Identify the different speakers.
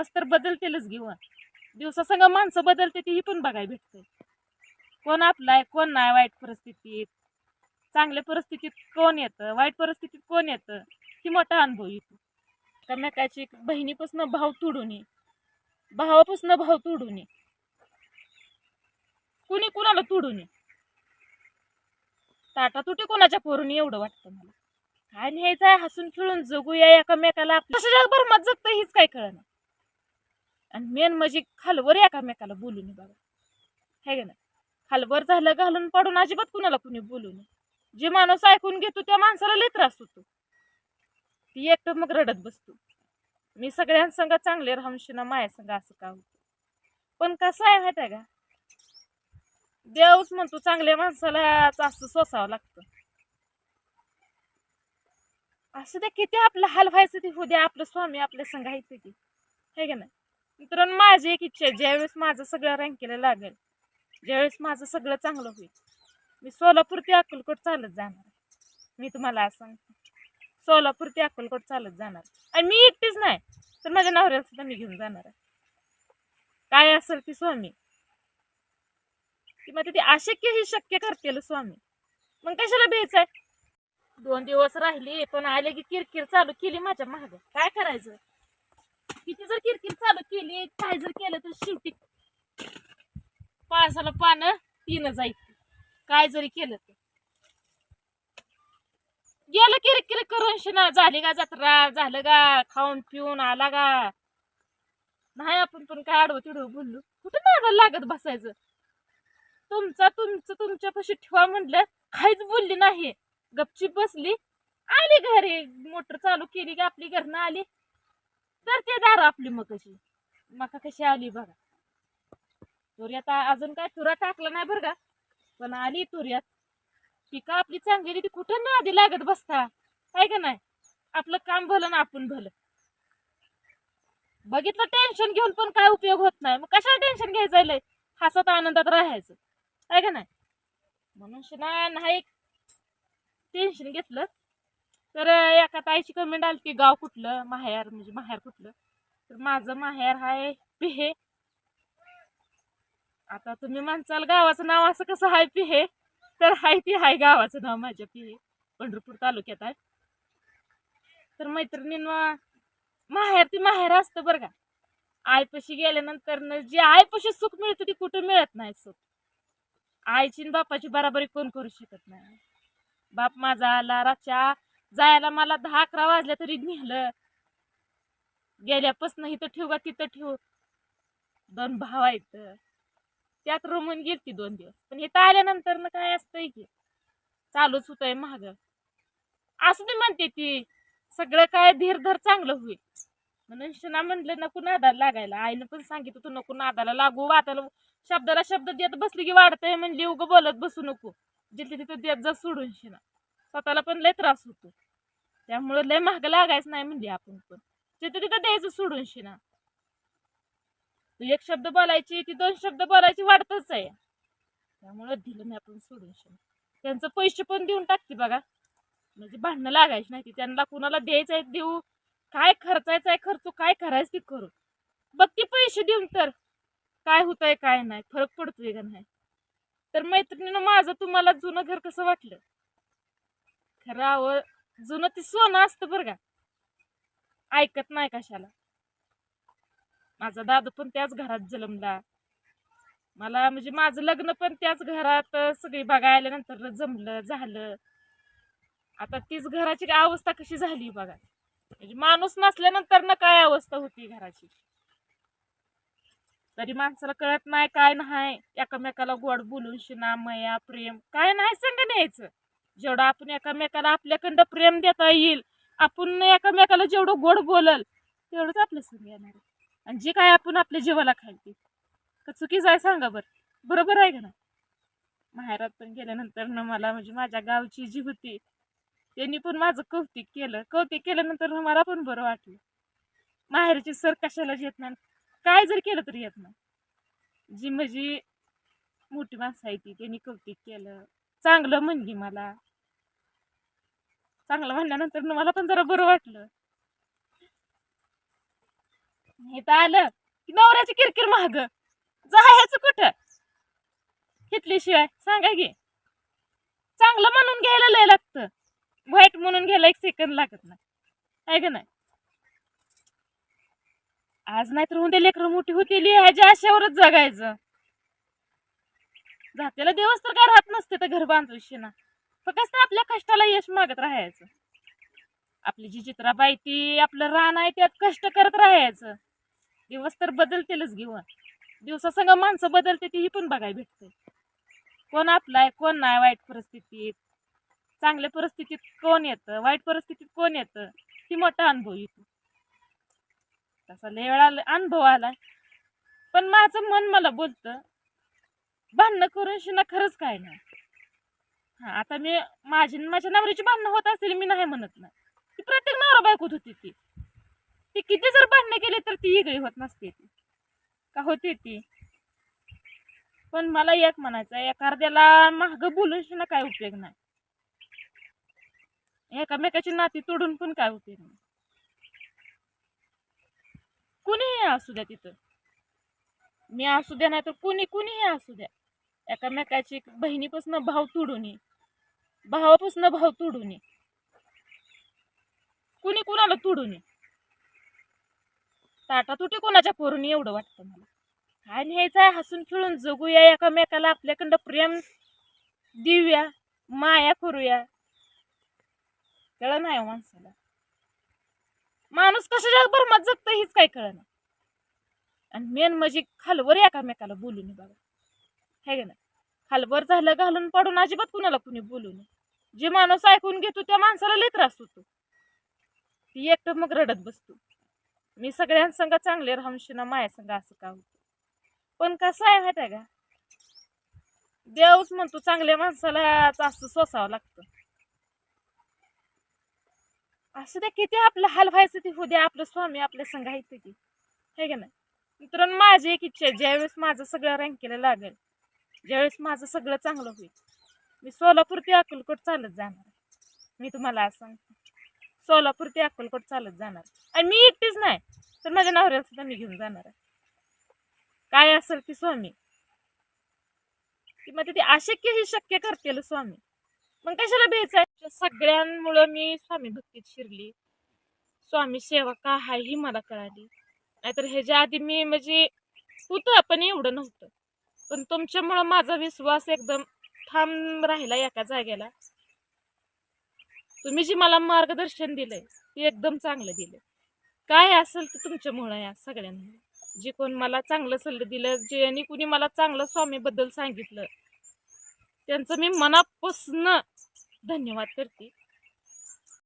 Speaker 1: दिवस तर बदलतेलच घेऊन हो. दिवसासंग माणसं बदलते ती पण बघायला भेटते कोण आपला आहे कोण नाही वाईट परिस्थितीत. चांगल्या परिस्थितीत कोण येतं वाईट परिस्थितीत कोण येतं ही मोठा अनुभव येतो एकमेकाची बहिणीपासून भाव तुडून ये. भावापासून भाव तुडून ये. कुणी कुणाला तुडून ये? ताटा तुटी कोणाच्या पोरून एवढं वाटतं मला? काय न्यायचंय हसून खेळून जगूया एकामेकाला. कसं जगभर मत जगतं हीच काय कळणार आणि मेन म्हणजे खालवर एकामेकाला बोलू नये बाबा. है का नाही? खालवर झालं घालून पडून अजिबात कुणाला कुणी बोलू नये. जे माणूस ऐकून घेतो त्या माणसाला लय त्रास होतो. ती एकटं मग रडत बसतो. मी सगळ्यांसंग चांगले राहून माया संग असं का होतं? पण कसं आहे माहिती आहे का? देवच म्हणतो चांगल्या माणसाला असं सोसावं लागतं. असं ते किती आपलं हाल व्हायचं ते हो द्या आपलं स्वामी आपल्या संघ आहे की हे का नाही? मित्रांनो माझी एक इच्छा आहे ज्यावेळेस माझं सगळं रँकेला लागेल ज्यावेळेस माझं सगळं चांगलं होईल मी सोलापूर ते अक्कलकोट चालत जाणार आहे. मी तुम्हाला असं सांगते. सोलापूर ते अक्कलकोट चालत जाणार आणि मी एकटीच नाही तर माझ्या नवऱ्याला सुद्धा मी घेऊन जाणार आहे. काय असेल ती स्वामी. किंवा ती अशक्य ही शक्य करतील स्वामी. मग कशाला भ्यायचंय? दोन दिवस राहिली पण आले की किरकिर चालू केली माझ्या महाग काय करायचं? किती जर किरकिर चालू केली काय जर केलं तर शेवटी पावसाला पानं तीन जायचं काय जरी केलं ते गेलं किरकिर करून शिना झाली का जत्रा झालं का खाऊन पिऊन आला का? नाही आपण पण काय आडवं तिडवं बोललो. कुठं नादाला लागत बसायचं? तुमचा तुमचं तुमच्यापाशी ठेवा म्हणलं काहीच बोलली नाही. गपचीप बसली आली घरी मोटर चालू केली की आपली घरनं आली? तर ते दार आपली मग कशी मका कशी आली बघा. तुर्यात आता अजून काय तुरा टाकला नाही बरं का? पण आली तुर्यात. पिकं आपली चांगली ती कुठं ना आधी लागत बसता? काय का नाही? आपलं काम भलं ना आपण भलं. बघितलं टेन्शन घेऊन पण काय उपयोग होत नाही. मग कशाला टेन्शन घ्यायचं हसत आनंदात राहायचं. काय का नाही? म्हणून शिना नाही टेन्शन घेतलं. तर एका ताईची कमेंट आली की गाव कुठलं? माहेर म्हणजे माहेर कुठलं? तर माझं माहेर हाय पिहे. आता तुम्ही म्हणचाल गावाचं नाव असं कसं हाय पिहे? तर हाय ती हाय गावाचं नाव माझ्या पिहे पंढरपूर तालुक्यात आहे तर मैत्रिणीं माहेर ती माहेर असतं बरं का. आईपाशी गेल्यानंतर जे आईपाशी सुख मिळतं ती कुठं मिळत नाही सुख. आईची आणि बापाची बराबरी कोण करू शकत नाही. बाप माझा आला रातच्या जायला मला दहा अकरा वाजल्या तरी नेलं. गेल्यापासून इथं ठेवू का तिथं ठेवू. दोन भाव आहेत त्यात रमून गेलती दोन दिवस. पण इथं आल्यानंतर ना काय असतंय की चालूच होतंय महाग असं मी म्हणते ती सगळं काय धीर धर चांगलं होईल. म्हणून शना म्हणलं नको नादाला लागायला. आईनं पण सांगितलं तू नको नादाला लागू. वाटायला शब्दाला शब्द देत बसली की वाढतंय म्हणली. उगं बोलत बसू नको. जिथे तिथं देत जा सोडून शिना. स्वतःला पण लय त्रास होतो. त्यामुळे लय महाग लागायचं नाही म्हणजे आपण पण. जिथे तिथं द्यायचं सोडून शिना. तू एक शब्द बोलायची ती दोन शब्द बोलायची वाढतच आहे. त्यामुळे दिलं नाही आपण सोडून शिना. त्यांचं पैसे पण देऊन टाकते बघा. म्हणजे भांडणं लागायची नाही ती. त्यांना कुणाला द्यायचं आहे देऊ. काय खर्चायचं आहे खर्च काय करायचं ते करू. बघ ती पैसे देऊन तर. काय होतंय काय नाही. फरक पडतोय का नाही? तर मैत्रिणीनं माझं तुम्हाला जुनं घर कसं वाटलं? राव जुनं ते सोनं असतं बरं का. ऐकत नाही कशाला. माझा दादा पण त्याच घरात जन्मला. मला म्हणजे माझं लग्न पण त्याच घरात सगळी बघा आल्यानंतर जमलं झालं. आता तीच घराची अवस्था कशी झाली बघा. म्हणजे माणूस नसल्यानंतर ना काय अवस्था होती घराची? तरी माणसाला कळत नाही काय नाही. एकामेकाला गोड बोलून शिना मया प्रेम काय नाही संग न्यायचं. जेवढं आपण एकामेकाला आपल्याकडं प्रेम देता येईल आपण एकामेकाला जेवढं गोड बोलल तेवढंच आपलं संग येणार आहे. आणि जे काय आपण आपल्या जीवाला खायते का चुकीचं आहे सांगा बरं. बरोबर आहे का ना माहेरात पण गेल्यानंतर ना मला म्हणजे माझ्या गावची जी होती त्यांनी पण माझं कौतिक केलं. कौतिक केल्यानंतर ना मला पण बरं वाटलं. माहेरची सर कशालाच येत नाही काय जर केलं तरी येत नाही. जी माझी मोठी माणसं आहे ती त्यांनी कौतिक केलं. चांगलं म्हणली मला. चांगलं म्हणल्यानंतर मला पण जरा बरं वाटलं. हे तर आलं की नवऱ्याची किरकिर महाग. जायचं कुठं? घेतल्याशिवाय सांगा की. चांगलं म्हणून घ्यायला लय लागतं. वाईट म्हणून घ्यायला एक सेकंद लागत नाही. आहे का नाही? आज नाहीतर उद्या लेकरं मोठी होतील ह्याच्या आशावरच जगायचं. जातेला दिवस तर काय राहत नसते तर घर बांधूशी ना फक्त आपल्या कष्टाला यश मागत राहायचं. आपली जी चित्राबाई ती आपलं रान आहे त्यात कष्ट करत राहायचं. दिवस तर बदलतीलच घेऊन दिवसासंग माणसं बदलते ती ही पण बघायला भेटते. कोण आपलं आहे कोण नाही वाईट परिस्थितीत. चांगल्या परिस्थितीत कोण येतं वाईट परिस्थितीत कोण येतं ही मोठा अनुभव येतो तसा लय अनुभव आला पण माझं मन मला बोलतं भांडणं करून शिना खरंच काय नाही. हा आता मी माझी आणि माझ्या नवऱ्याची भांडणं होत असतील मी नाही म्हणत नाही. ती प्रत्येक नवरा बायकोत होती ती. ती किती जर भांडणं केली तर ती वेगळी होत नसते ती. का होती ती? पण मला एक म्हणायचं आहे, एखाद्याला महाग बोलून शिना काय उपयोग नाही. एकामेकाची नाती तोडून पण काय उपयोग नाही. कुणीही असू द्या तिथं. मी असू द्या नाही तर कुणी कुणीही असू द्या. एकामेकाची बहिणीपासून भाव तोडून ये. भावापासून भाव तुडून कुणी कुणाला तुडून ये? ताटा तुटे कोणाच्या पोरून एवढं वाटतं मला. काय न्यायचं आहे हसून खेळून जगूया एकामेकाला आपल्याकडं प्रेम देऊया माया करूया. कळ नाही हो माणसाला. माणूस कशा जगभर मत जगतं हीच काय कळ आणि मेन म्हणजे खालवर एकामेकाला बोलू नये बघा है का खालवर झालं घालून पडून अजिबात कुणाला कुणी बोलू नये. जे माणूस ऐकून घेतो त्या माणसाला लय त्रास होतो. ती एकटं मग रडत बसतो. मी सगळ्यांसंग चांगले राहून माया संग असं का होतं? पण कसं आहे माहिती आहे का? देवच म्हणतो चांगल्या माणसाला असं सोसावं लागतं. असं द्या किती आपलं हाल व्हायचं ते हो द्या आपलं स्वामी आपल्या संघ आहे की हे का नाही? मित्रांनो माझी एक इच्छा आहे ज्यावेळेस माझं सगळं रँकेला लागेल ज्यावेळेस माझं सगळं चांगलं होईल. मी सोलापूर ते अक्कलकोट चालत जाणार आहे. मी तुम्हाला असं सांगते. सोलापूर ते अक्कलकोट चालत जाणार आणि मी एकटीच नाही तर माझ्या नवऱ्याला सुद्धा मी घेऊन जाणार आहे. काय असेल ती स्वामी. किंवा ते ती अशक्य ही शक्य करतील स्वामी. मग कशाला भ्यायचंय सगळ्यांमुळं मी स्वामी भक्तीत शिरली. स्वामी सेवा का हाय ही मला कळाली. नाहीतर ह्याच्या आधी मी म्हणजे होतं पण एवढं नव्हतं. पण तुमच्यामुळं माझा विश्वास एकदम ठाम राहिला एका जागेला. तुम्ही जे मला मार्गदर्शन दिलंय ते एकदम चांगलं दिलं काय असेल ते तुमच्यामुळं या सगळ्यांना जे कोण मला चांगलं सल्लं दिलं जे आणि कुणी मला चांगलं स्वामीबद्दल सांगितलं त्यांचं मी मनापासून धन्यवाद करते.